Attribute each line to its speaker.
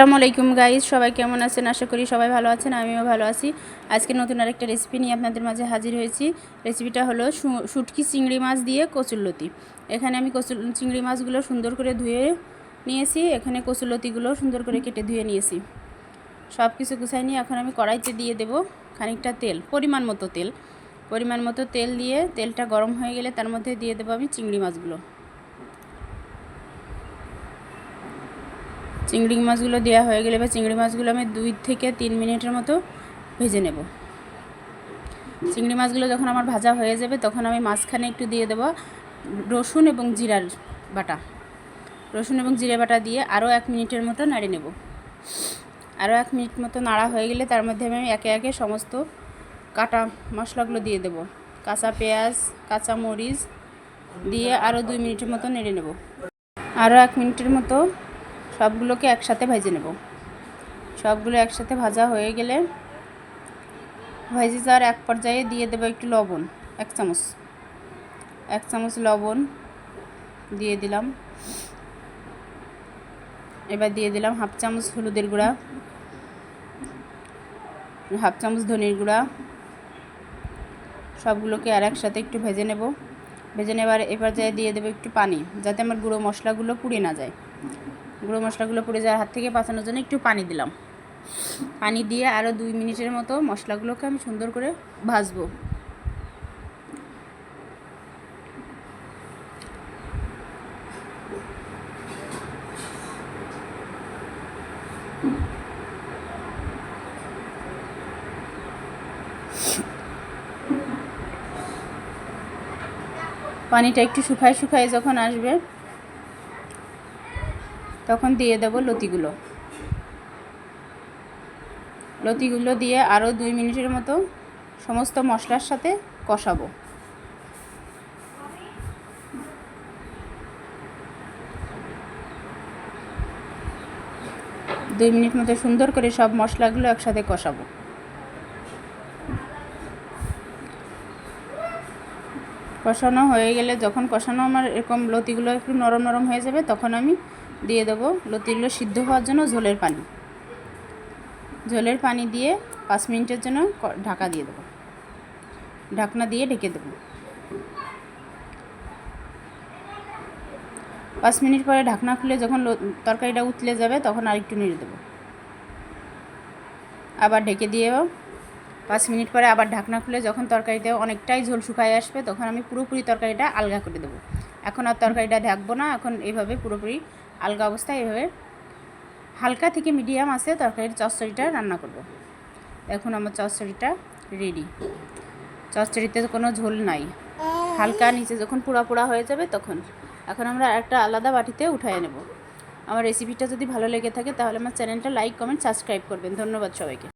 Speaker 1: আসসালামু আলাইকুম গাইজ সবাই কেমন আছেন? আশা করি সবাই ভালো আছেন, আমিও ভালো আছি। আজকে নতুন আরেকটা রেসিপি নিয়ে আপনাদের মাঝে হাজির হয়েছি। রেসিপিটা হলো শুটকি চিংড়ি মাছ দিয়ে কচুরলতি। এখানে আমি কচুর চিংড়ি মাছগুলো সুন্দর করে ধুয়ে নিয়েছি। এখানে কচুরলতিগুলো সুন্দর করে কেটে ধুয়ে নিয়েছি। সব কিছু গুছাই নিয়ে এখন আমি কড়াইতে দিয়ে দেব খানিকটা তেল, পরিমাণ মতো তেল। পরিমাণ মতো তেল দিয়ে তেলটা গরম হয়ে গেলে তার মধ্যে দিয়ে দেবো আমি চিংড়ি মাছগুলো। চিংড়ি মাছগুলো দেওয়া হয়ে গেলে বা চিংড়ি মাছগুলো আমি দুই থেকে তিন মিনিটের মতো ভেজে নেব। চিংড়ি মাছগুলো যখন আমার ভাজা হয়ে যাবে, তখন আমি মাঝখানে একটু দিয়ে দেবো রসুন এবং জিরার বাটা। রসুন এবং জিরে বাটা দিয়ে আরও এক মিনিটের মতো নাড়ে নেব। আরও এক মিনিট মতো নাড়া হয়ে গেলে তার মধ্যে আমি একে একে সমস্ত কাটা মশলাগুলো দিয়ে দেব। কাঁচা পেঁয়াজ, কাঁচা মরিচ দিয়ে আরও দুই মিনিটের মতো নেড়ে নেব। আরও এক মিনিটের মতো সবগুলোকে একসাথে ভেজে নেব। সবগুলো একসাথে ভাজা হয়ে গেলে ভেজে যাওয়ার এক পর্যায়ে দিয়ে দেবো একটু লবণ, এক চামচ। এক চামচ লবণ দিয়ে দিলাম। এবার দিয়ে দিলাম হাফ চামচ হলুদের গুঁড়া, হাফ চামচ ধনির গুঁড়া। সবগুলোকে আর একসাথে একটু ভেজে নেব। ভেজে নেবার এবার যায় দিয়ে দেবো একটু পানি, যাতে আমার গুঁড়ো মশলাগুলো পুড়ে না যায়। গুঁড়ো মশলাগুলো পড়ে যাওয়ার হাত থেকে বাঁচানোর জন্য একটু পানি দিলাম। পানি দিয়ে আরও দুই মিনিটের মতো মশলাগুলোকে আমি সুন্দর করে ভাজবো। পানিটা একটু শুকায় শুকায় যখন আসবে তখন দিয়ে দেব লতিগুলো। লতিগুলো দিয়ে আরও দুই মিনিটের মতো সমস্ত মশলার সাথে কষাবো। দুই মিনিট মতো সুন্দর করে সব মশলাগুলো একসাথে কষাবো। কষানো হয়ে গেলে যখন কষানো আমার এরকম লতিগুলো একটু নরম নরম হয়ে যাবে, তখন আমি দিয়ে দেবো। লতিগুলো সিদ্ধ হওয়ার জন্য ঝোলের পানি। ঝোলের পানি দিয়ে পাঁচ মিনিটের জন্য ঢাকা দিয়ে দেবো। ঢাকনা দিয়ে ঢেকে দেবো। পাঁচ মিনিট পরে ঢাকনা খুলে যখন তরকারিটা উতলে যাবে তখন আরেকটু নেড়ে দেবো। আবার ঢেকে দিয়েও পাঁচ মিনিট পরে আবার ঢাকনা খুলে যখন তরকারিতে অনেকটাই ঝোল শুকায় আসবে তখন আমি পুরোপুরি তরকারিটা আলগা করে দেবো। এখন আর তরকারিটা ঢাকবো না, এখন এইভাবে পুরোপুরি আলগা অবস্থায় এইভাবে হালকা থেকে মিডিয়াম আছে তরকারির চচ্চড়িটা রান্না করব। এখন আমার চচ্চড়িটা রেডি চচ্চড়িতে কোনো ঝোল নাই। হালকা নিচে যখন পোড়া পোড়া হয়ে যাবে তখন। এখন আমরা একটা আলাদা বাটিতে উঠায় নেব। আমার রেসিপিটা যদি ভালো লেগে থাকে তাহলে আমার চ্যানেলটা লাইক কমেন্ট সাবস্ক্রাইব করবেন। ধন্যবাদ সবাইকে।